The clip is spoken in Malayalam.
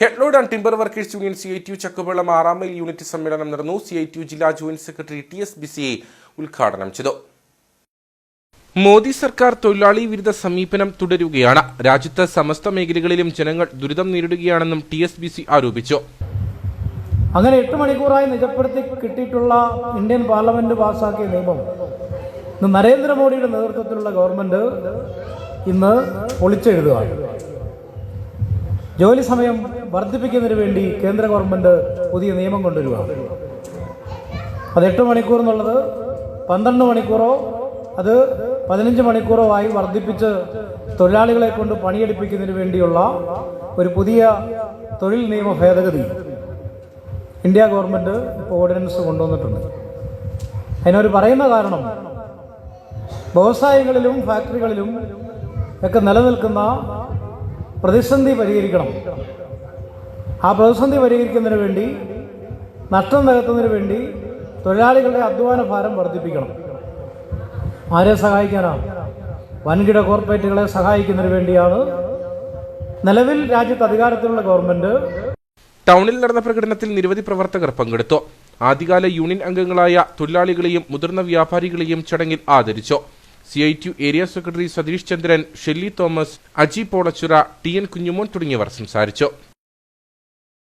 Headload and timber workers union C I T Chakkuvellam ആറാം മൈൽ യൂണിറ്റ് സമ്മേളനം നടന്നു. സി ഐ ടി ജില്ലാ joint secretary T S B C ഉദ്ഘാടനം ചെയ്തു. മോദി സർക്കാർ തൊഴിലാളി വിരുദ്ധ സമീപനം തുടരുകയാണ്. രാജ്യത്ത് സമസ്ത മേഖലകളിലും ജനങ്ങൾ ദുരിതം നേരിടുകയാണെന്നും ടി എസ് ബി സി ആരോപിച്ചു. അങ്ങനെ എട്ട് മണിക്കൂറായി നിജപ്പെടുത്തി കിട്ടിയിട്ടുള്ള ഇന്ത്യൻ പാർലമെന്റ് പാസാക്കിയ നിയമം നരേന്ദ്രമോദിയുടെ നേതൃത്വത്തിലുള്ള ഗവൺമെന്റ് ഇന്ന് പൊളിച്ചെഴുതുകയാണ്. ജോലി സമയം വർദ്ധിപ്പിക്കുന്നതിന് വേണ്ടി കേന്ദ്ര ഗവൺമെന്റ് പുതിയ നിയമം കൊണ്ടുവരികയാണ് അത് എട്ട് മണിക്കൂർ എന്നുള്ളത് പന്ത്രണ്ട് മണിക്കൂറോ അത് പതിനഞ്ച് മണിക്കൂറോ ആയി വർദ്ധിപ്പിച്ച് തൊഴിലാളികളെ കൊണ്ട് പണിയെടുപ്പിക്കുന്നതിന് വേണ്ടിയുള്ള ഒരു പുതിയ തൊഴിൽ നിയമ ഭേദഗതി ഇന്ത്യ ഗവൺമെന്റ് ഇപ്പോൾ ഓർഡിനൻസ് കൊണ്ടുവന്നിട്ടുണ്ട്. അതിനൊരു പറയുന്ന കാരണം വ്യവസായങ്ങളിലും ഫാക്ടറികളിലും ഒക്കെ നിലനിൽക്കുന്ന പ്രതിസന്ധി പരിഹരിക്കണം. ആ പ്രതിസന്ധി പരിഹരിക്കുന്നതിന് വേണ്ടി നഷ്ടം നികത്തുന്നതിന് വേണ്ടി തൊഴിലാളികളുടെ അധ്വാന ഭാരം വർദ്ധിപ്പിക്കണം. ആരെ സഹായിക്കാനാണ് വൻകിട കോർപ്പറേറ്റുകളെ സഹായിക്കുന്നതിന് വേണ്ടിയാണ് നിലവിൽ രാജ്യത്ത് അധികാരത്തിലുള്ള ഗവൺമെന്റ് ടൗണിൽ നടന്ന പ്രകടനത്തിൽ നിരവധി പ്രവർത്തകർ പങ്കെടുത്തു. ആദ്യകാല യൂണിയൻ അംഗങ്ങളായ തൊഴിലാളികളെയും മുതിർന്ന വ്യാപാരികളെയും ചടങ്ങിൽ ആദരിച്ചു. C I T area secretary Satheesh Chandran Shelly Thomas Aji Polachira T N Kunjumon തുടങ്ങിയവർ സംസാരിച്ചു.